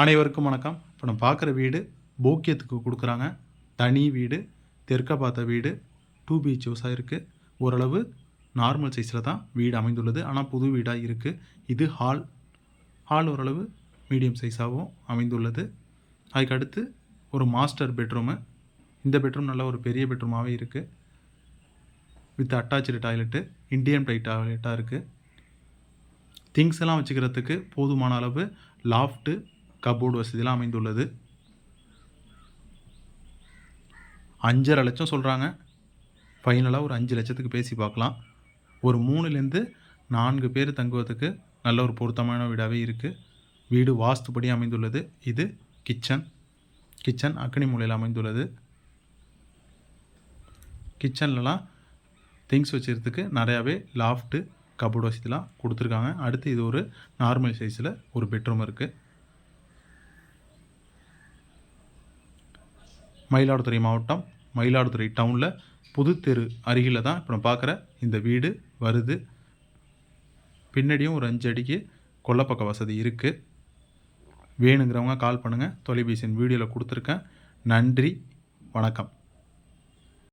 அனைவருக்கும் வணக்கம். இப்போ நம்ம பார்க்குற வீடு போக்கியத்துக்கு கொடுக்குறாங்க. தனி வீடு தெற்க பார்த்த வீடு டூ பிஹெச் ஹவுஸாக இருக்குது ஓரளவு நார்மல் சைஸில் தான் வீடு அமைந்துள்ளது. ஆனால் புது வீடாக இருக்குது இது ஹால் ஹால் ஓரளவு மீடியம் சைஸாகவும் அமைந்துள்ளது. அதுக்கு அடுத்து ஒரு மாஸ்டர் பெட்ரூமு இந்த பெட்ரூம் நல்ல ஒரு பெரிய பெட்ரூமாகவே இருக்குது with attached toilet Indian type டாய்லெட்டாக இருக்குது திங்ஸ் எல்லாம் வச்சுக்கிறதுக்கு போதுமான அளவு லாஃப்ட்டு கபோர்டு வசதியெலாம் அமைந்துள்ளது. அஞ்சரை லட்சம் சொல்கிறாங்க ஃபைனலாக ஒரு அஞ்சு லட்சத்துக்கு பேசி பார்க்கலாம். ஒரு மூணுலேருந்து நான்கு பேர் தங்குவதற்கு நல்ல ஒரு பொருத்தமான வீடாகவே இருக்குது வீடு வாஸ்துப்படி அமைந்துள்ளது. இது கிச்சன். கிச்சன் அக்னி மூலையில் அமைந்துள்ளது. கிச்சன்லலாம் திங்ஸ் வச்சுக்கிறதுக்கு நிறையாவே லாஃப்ட்டு கபோர்டு வசதிலாம் கொடுத்துருக்காங்க. அடுத்து இது ஒரு நார்மல் சைஸில் ஒரு பெட்ரூம் இருக்குது மயிலாடுதுறை மாவட்டம் மயிலாடுதுறை டவுனில் புதுத்தெரு அருகில் தான் இப்போ நம்ம பார்க்குற இந்த வீடு வருது. பின்னாடியும் ஒரு அஞ்சு அடிக்கு கொல்லப்பக்க வசதி இருக்குது வேணுங்கிறவங்க கால் பண்ணுங்கள் தொலைபேசியின் வீடியோவில் கொடுத்துருக்கேன். நன்றி. வணக்கம்.